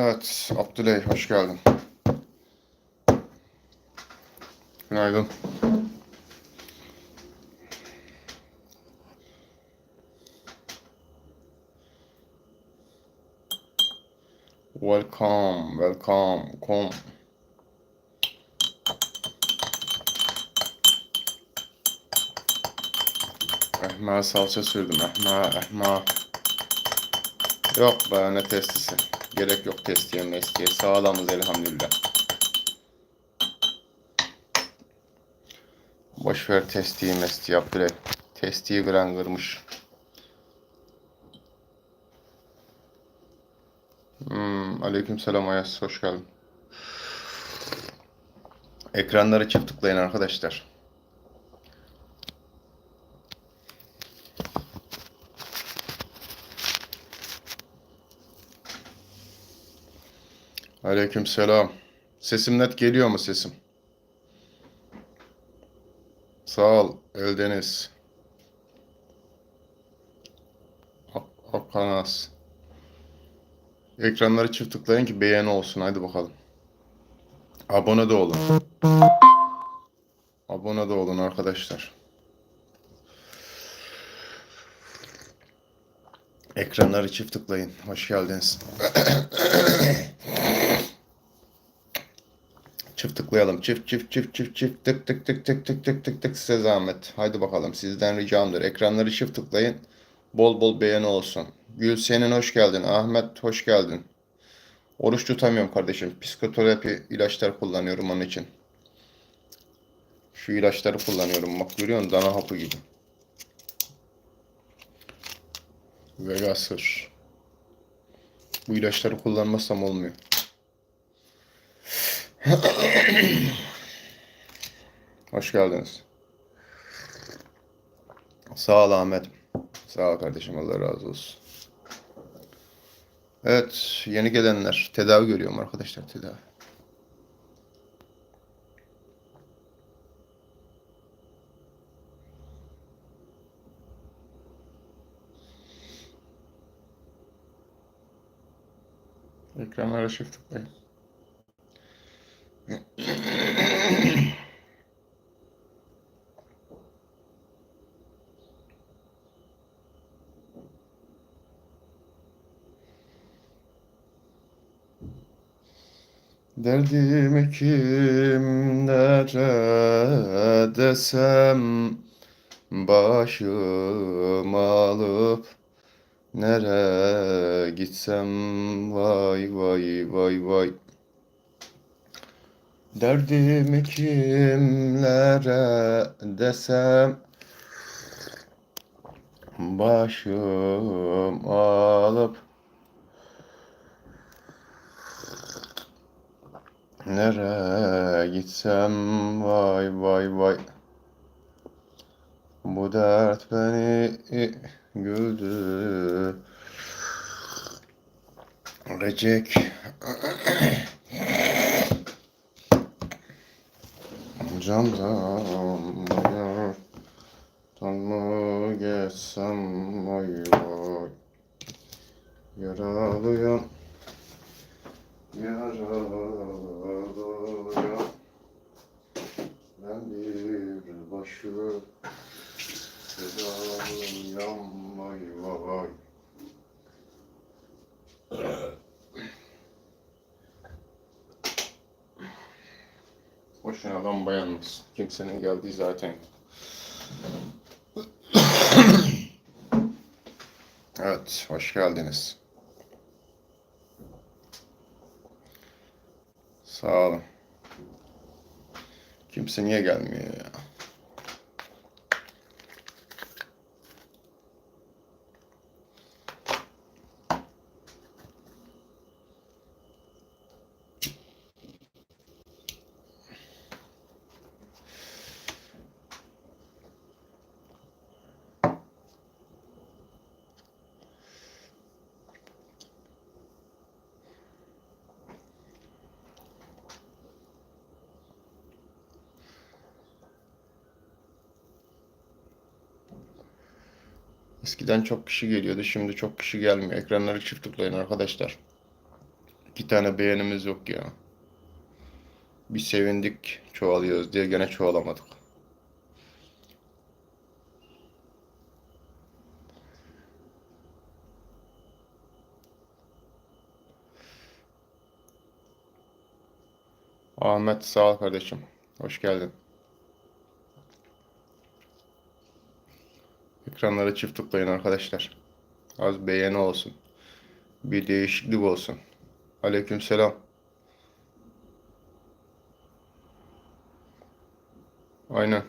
Evet, Abdüley hoş geldin. Günaydın. Welcome, welcome, come. Ehma salça sürdüm. Ehma, ehma. Yok be ne testisi. Gerek yok testiye mestiye. Sağlamız elhamdülillah. Boş ver testiyi mesti yap bile. Testiyi kıran kırmış. Hmm, aleyküm selam Ayas. Hoş geldin. Ekranları çift tıklayın arkadaşlar. Aleyküm selam. Sesim net geliyor mu sesim? Sağ ol Eldeniz. Ak- Akanas. Ekranları çift tıklayın ki beğeni olsun. Hadi bakalım. Abone de olun. Abone de olun arkadaşlar. Ekranları çift tıklayın. Hoş geldiniz. Çift tıklayalım. Çift çift çift çift çift tık tık tık tık tık tık tık tık size zahmet. Haydi bakalım sizden ricamdır. Ekranları çift tıklayın. Bol bol beğeni olsun. Gül senin hoş geldin. Ahmet hoş geldin. Oruç tutamıyorum kardeşim. Psikoterapi ilaçlar kullanıyorum onun için. Şu ilaçları kullanıyorum. Bak görüyorsun dana hapı gibi. Vegasır. Bu ilaçları kullanmazsam olmuyor. Hoş geldiniz. Sağ ol Ahmet. Sağ ol kardeşim. Allah razı olsun. Evet. Yeni gelenler. Tedavi görüyorum arkadaşlar. Tedavi. Ekranlara çift tıklayın. Derdimi kimlere desem Başım alıp Nere gitsem? Vay vay vay vay. Derdimi kimlere desem Başım alıp Nereye gitsem vay vay vay. Bu dert beni güldü. Recek Camdan Tan mı geçsem vay vay Yaralıyım Yaralıyım Ben bir başı Sedalıyım vay vay Boşuna lamba yanmaz. Kimsenin geldiği zaten. Evet, hoş geldiniz. Sağ olun. Kimse niye gelmiyor ya? Eskiden çok kişi geliyordu, şimdi çok kişi gelmiyor. Ekranları çift arkadaşlar. İki tane beğenimiz yok ya. Bir sevindik çoğalıyoruz diye gene çoğalamadık. Ahmet sağ ol kardeşim. Hoş geldin. Ekranları çift tıklayın arkadaşlar. Az beğeni olsun. Bir değişiklik olsun. Aleykümselam. Aynen.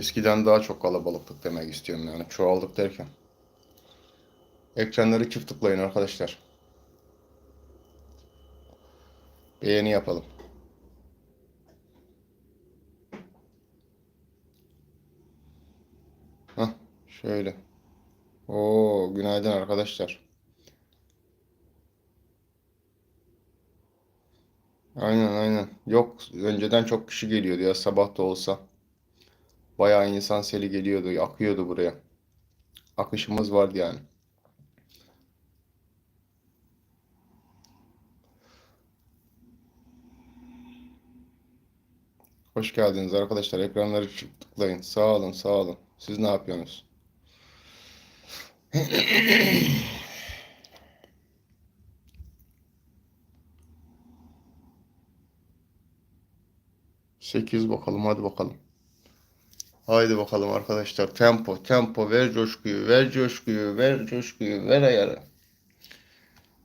Eskiden daha çok kalabalıktık demek istiyorum yani çoğaldık derken. Ekranları çift tıklayın arkadaşlar. Beğeni yapalım. Hah, şöyle. Oo, günaydın arkadaşlar. Aynen aynen. Yok, önceden çok kişi geliyordu ya sabah da olsa. Bayağı insan seli geliyordu, akıyordu buraya. Akışımız vardı yani. Hoş geldiniz arkadaşlar. Ekranları tıklayın. Sağ olun, sağ olun. Siz ne yapıyorsunuz? Sekiz bakalım, hadi bakalım. Haydi bakalım arkadaşlar. Tempo, tempo. Ver coşkuyu, ver coşkuyu, ver coşkuyu, ver ayarı.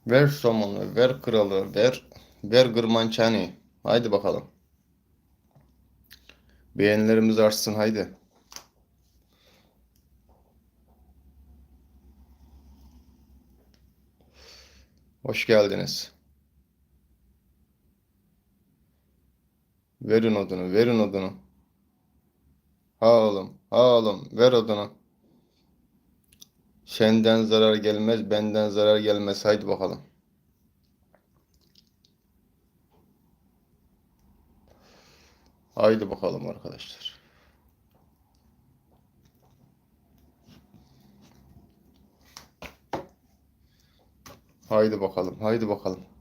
Ver somonu, ver kralı, ver, ver gırmançani. Haydi bakalım. Beğenilerimiz artsın haydi. Hoş geldiniz. Verin odunu, verin odunu. Ha oğlum, ha oğlum, ver odunu. Senden zarar gelmez, benden zarar gelmez. Haydi bakalım. Haydi bakalım arkadaşlar. Haydi bakalım, haydi bakalım.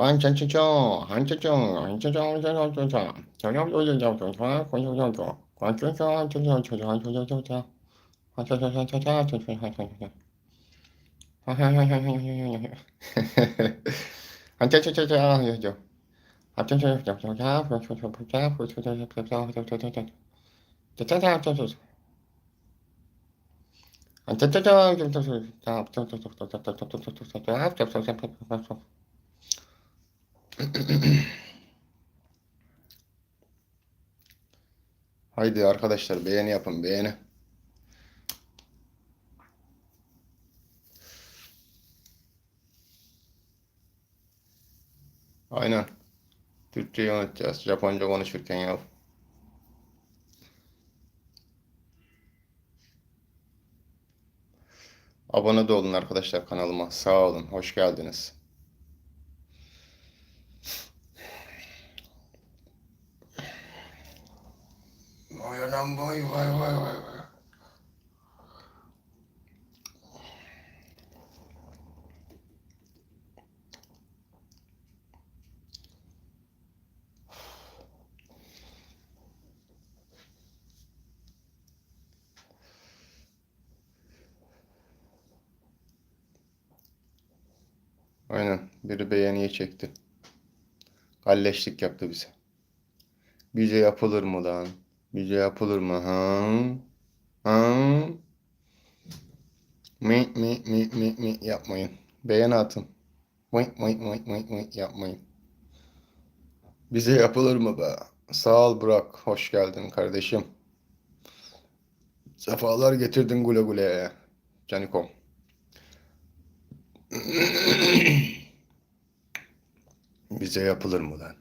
완전치죠. 안치죠. 안치죠. 안전조차. 전력요리조차. 권소조차. 관주사. 안전조차. 안전조차. 안전조차. 안전조차. 안전조차. 안전조차. 안전조차. Haydi arkadaşlar beğeni yapın beğeni. Aynen. Türkçeyi unutacağız. Japonca konuşurken ya. Abone de olun arkadaşlar kanalıma. Sağ olun. Hoş geldiniz. Vay anam vay vay vay vay. Aynen. Biri beğeniye çekti. Kalleşlik yaptı bize. Bize yapılır mı lan? Bize yapılır mı? Ha? Ha? Mi mi mi mi mi yapmayın. Beğen atın. Mıy mıy mıy mıy mıy yapmayın. Bize yapılır mı be? Sağ ol Burak. Hoş geldin kardeşim. Sefalar getirdin güle güle. Canikom. Bize yapılır mı lan?